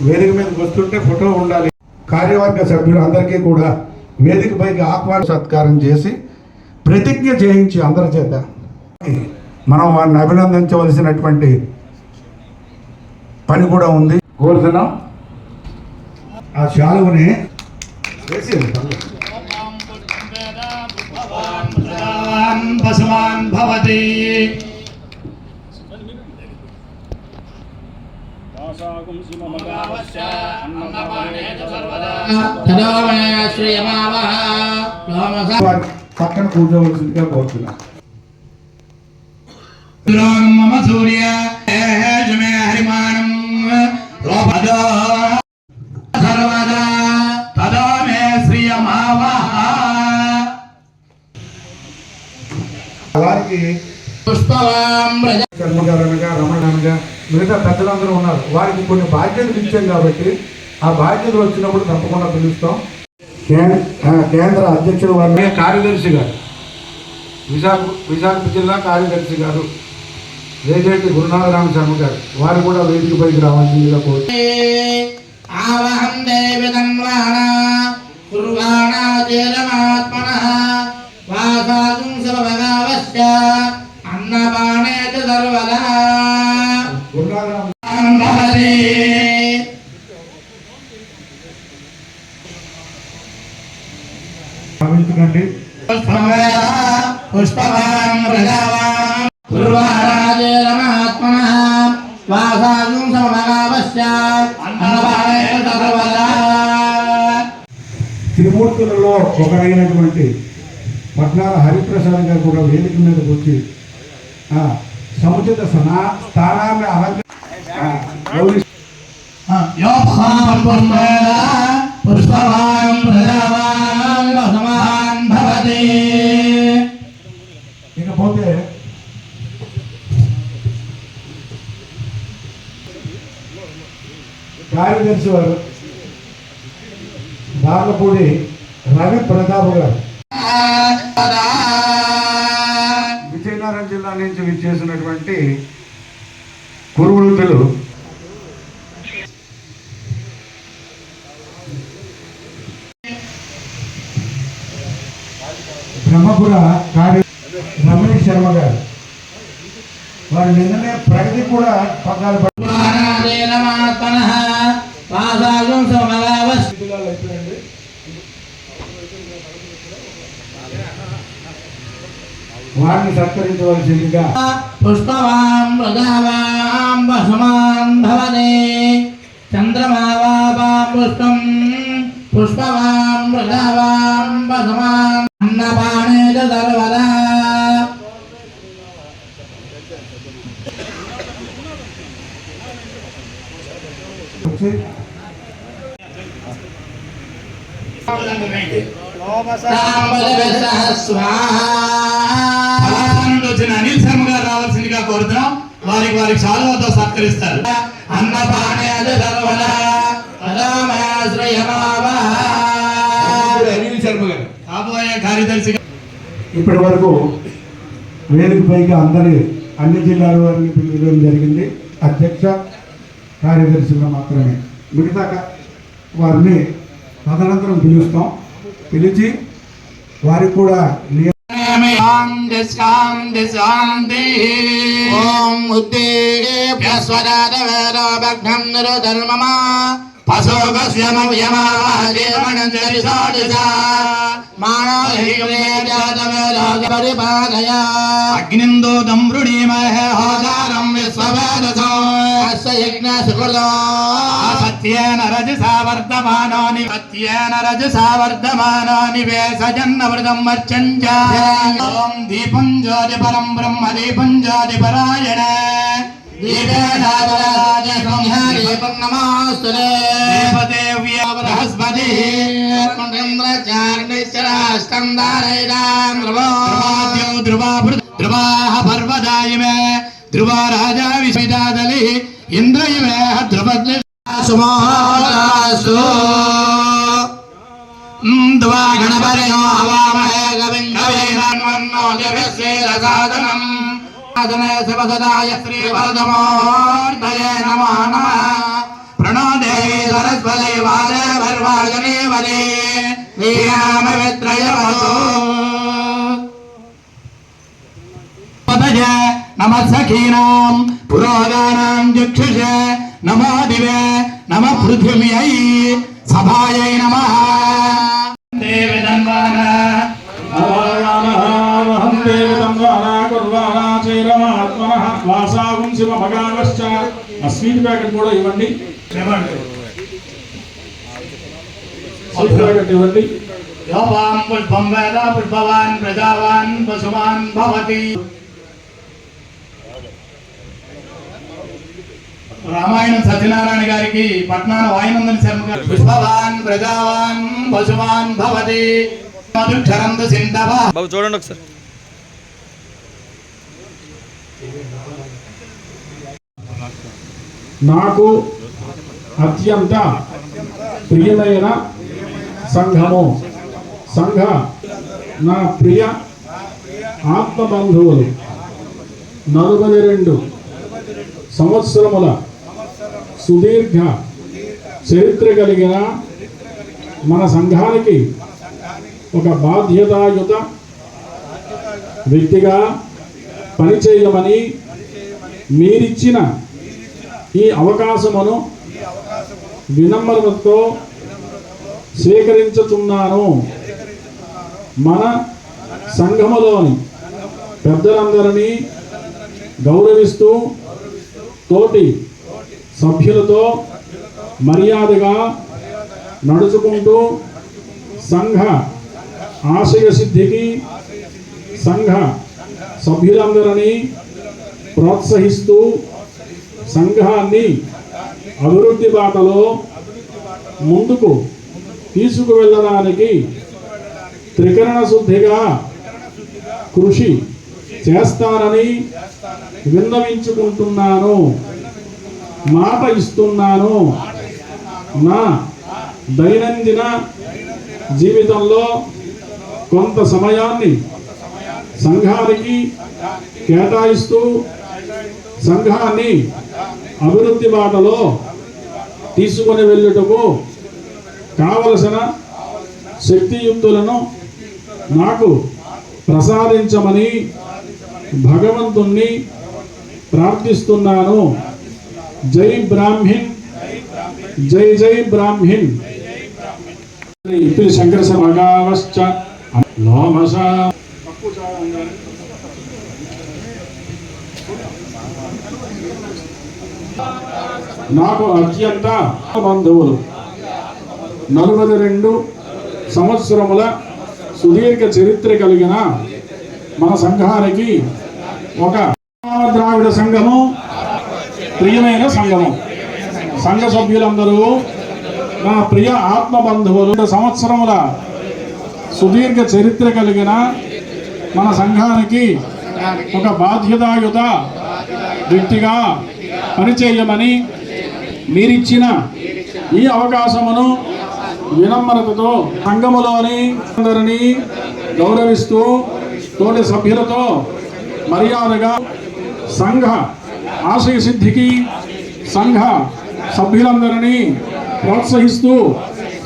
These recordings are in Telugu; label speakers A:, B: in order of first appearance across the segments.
A: వేదిక మీదకి వస్తుంటే ఫోటో ఉండాలి కార్యవర్గ సభ్యులు అందరికీ కూడా వేదిక పైకి ఆహ్వాన సత్కారం చేసి ప్రతిజ్ఞ చేయించి అందరి చేత మనం వారిని అభినందించవలసినటువంటి పని కూడా ఉంది కోరుతున్నాం ఆ శాలువుని వేసి
B: భవతి
C: తదో మే శ్రీయమావహ లోమస
A: వారి పక్కన కూర్చోవలసిందిగా కోరుతున్నాం.
B: మమ సూర్య. జమే హరిమానం. రోపదో సర్వదా. తదో మే
A: వారికి
C: పుష్పవాం
A: మిగతా పెద్దలందరూ ఉన్నారు. వారికి కొన్ని బాధ్యతలు ఇచ్చాం కాబట్టి ఆ బాధ్యతలు వచ్చినప్పుడు తప్పకుండా పిలుస్తాం. కేంద్ర అధ్యక్షుడు వారిని కార్యదర్శి గారు. విశాఖ విశాఖ జిల్లా కార్యదర్శి గారు. రేజేటి గురునాథరామ శర్మ గారు. వారు కూడా వేదికపైకి రావాల్సిందిగా కోరు భావించకండి
C: పుష్పవేద పుష్పవాన్ ప్రజావాన్ కుర్వారాజేరమాత్మనః వాసాగుం సర్వభగావశ్య అన్నపానే సర్వదా
A: త్రిమూర్తులలో ఒకరైనటువంటి పట్నాల హరిప్రసాద్ గారు కూడా వేదిక మీదకి వచ్చి సముచిత సనా స్థానాన్ని అలంక ఆ, గౌరవి- కార్యదర్శి వారు దార్లపూడి రవి ప్రతాప్ గారు. విజయనగరం జిల్లా నుంచి విచ్చేసినటువంటి కురువృద్ధులు బ్రహ్మపుర కార్య రమేష్ శర్మ గారు. వారి నిన్ననే ప్రగతి కూడా పగ్గాలు
C: కుర్వారాజేరమాత్మనః వాసాగుం
A: వారిని సత్కరించవలసిందిగా.
C: పుష్పవాం ప్రజావాం వసమాన్ భవతి. చంద్రమావాపాం పుష్పం పుష్పవాం ప్రజావాం వసమాన్ అన్నపానే చ సర్వదా
A: వచ్చి
B: వచ్చిన అనిల్ శర్మ గారు రావాల్సిందిగా కోరుతున్నాం. వారికి వారికి శాలువతో సత్కరిస్తారు.
C: సర్వదా
A: అనిల్ శర్మ గారు.
B: కాబోయే కార్యదర్శి
A: ఇప్పటి వరకు వేదిక పైకి అందరి అన్ని జిల్లాల వారిని పిలవడం జరిగింది. అధ్యక్ష కార్యదర్శులు మాత్రమే. మిగతా వారిని తదనంతరం పిలుస్తాం. పిలిచి వారికి కూడా నియ-
C: ఓం ఉద్దేభ్యస్వరాద
B: అగ్నిందో దమృణీమహ హోదారం విశ్వవేదసో.
C: యజ్ఞ సుకృతో.
B: సత్యేన రజసా వర్ధమానాని. సత్యేన రజసా వర్ధమానాని. వేసజన్నమృతం మర్చంచ ఓం దీపం జ్యోతి పరం బ్రహ్మ దీపం జ్యోతి పరాయణ
C: నమోస్తులే
B: దేవదేవ్య బృహస్పతి ధ్రువాద్యౌ ధ్రువా ధ్రువాః పర్వదాయిమే ధ్రువా రాజా విస్మితాదలి ఇంద్రయమే ధ్రువద్లి ధ్వా గణపరయో హవామహే కవిం కవీనాన్వన్నో జగస్వేదసాదనం సాధనే శివసదాయ నమో నమః. ప్రణో దేవి
C: శ్రీమదే వీరామవిత్రయవతో
B: పదజ నమ సఖీనాం పురోగానాం చక్షుష నమో దివే నమ పృథివ్యై సభాయై నమ. దేవదన్వాన
D: అహం దేవతం వాసాగుం శివ మగావశ్చ ఆ స్వీట్ ప్యాకెట్ కూడా ఇవ్వండి. స్వీట్ ప్యాకెట్ ఇవ్వండి.
B: యోపాం పుష్పం వేద పుష్పవాన్ ప్రజావాన్ పశువాన్ భవతి. రామాయణం సత్యనారాయణ గారికి పట్నాన వాయునందన్ శర్మ గారు. పుష్పవాన్ ప్రజావాన్ పశువాన్ భవతి. మధుక్షరంత సింధవ.
E: బాబు చూడండి ఒకసారి.
D: నాకు అత్యంత ప్రియమైన సంఘము. సంఘ నా ప్రియ ఆత్మబంధువులు. నలభై రెండు సంవత్సరముల సుదీర్ఘ చరిత్ర కలిగిన మన సంఘానికి ఒక బాధ్యతాయుత వ్యక్తిగా పనిచేయమని మీరిచ్చిన ఈ అవకాశమును వినమ్రతతో స్వీకరించుతున్నాను మన సంఘములోని పెద్దలందరినీ గౌరవిస్తూ తోటి సభ్యులతో మర్యాదగా నడుచుకుంటూ సంఘ ఆశయ సిద్ధికి సంఘ సభ్యులందరినీ ప్రోత్సహిస్తూ సంఘాన్ని అభివృద్ధి బాటలో ముందుకు తీసుకువెళ్ళడానికి త్రికరణ శుద్ధిగా కృషి చేస్తానని విన్నవించుకుంటున్నాను. మాట ఇస్తున్నాను. నా దైనందిన జీవితంలో కొంత సమయాన్ని సంఘానికి కేటాయిస్తూ సంఘాన్ని అభివృద్ధి బాటలో తీసుకొని వెళ్ళుటకు కావలసిన శక్తియుక్తులను నాకు ప్రసాదించమని భగవంతుణ్ణి ప్రార్థిస్తున్నాను. జై బ్రాహ్మిన్ జై జై బ్రాహ్మిన్ ఇప్పుడు శంకర సమగావశ్చ లోమస నాకు అత్యంత బంధువులు. నలభై రెండు సంవత్సరముల సుదీర్ఘ చరిత్ర కలిగిన మన సంఘానికి ఒక ద్రావిడ సంఘము ప్రియమైన సంఘము. సంఘ సభ్యులందరూ నా ప్రియ ఆత్మ బంధువులు సంవత్సరముల సుదీర్ఘ చరిత్ర కలిగిన మన సంఘానికి ఒక బాధ్యతాయుత వ్యక్తిగా పనిచేయమని మీరిచ్చిన ఈ అవకాశమును వినమ్రతతో సంఘములోని అందరినీ గౌరవిస్తూ తోటి సభ్యులతో మర్యాదగా సంఘ ఆశయ సిద్ధికి సంఘ సభ్యులందరినీ ప్రోత్సహిస్తూ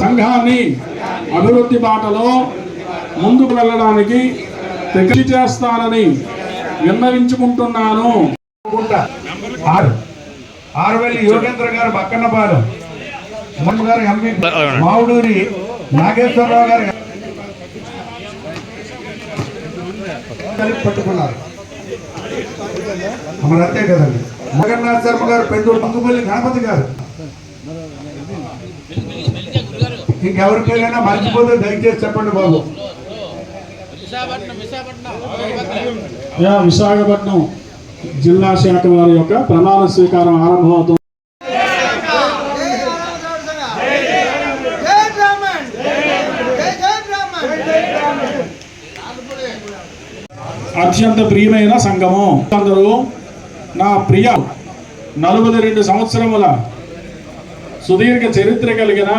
D: సంఘాన్ని అభివృద్ధి బాటలో ముందుకు వెళ్ళడానికి తెగలి చేస్తానని విన్నవించుకుంటున్నాను.
A: ఆరు. ఆరువెల్లి యోగేంద్ర గారు బక్కన్నపాలెం. మొన్న గారు ఎంపీ. మావుడూరి నాగేశ్వరరావు గారు. కలిపి పట్టుకున్నారు. మరి అంతే కదండి. జగన్నాథ్ శర్మ గారు పెద్దూరు మంగుపల్లి గణపతి గారు. ఇంకెవరి పేరైనా మర్చిపోతే దయచేసి చెప్పండి బాబు.
D: యా విశాఖపట్నం. జిల్లా శాఖ వారి యొక్క ప్రమాణ స్వీకారం ఆరంభమవుతుంది. అత్యంత ప్రియమైన సంఘము. అందరూ నా ప్రియ నలభై రెండు సంవత్సరముల సుదీర్ఘ చరిత్ర కలిగిన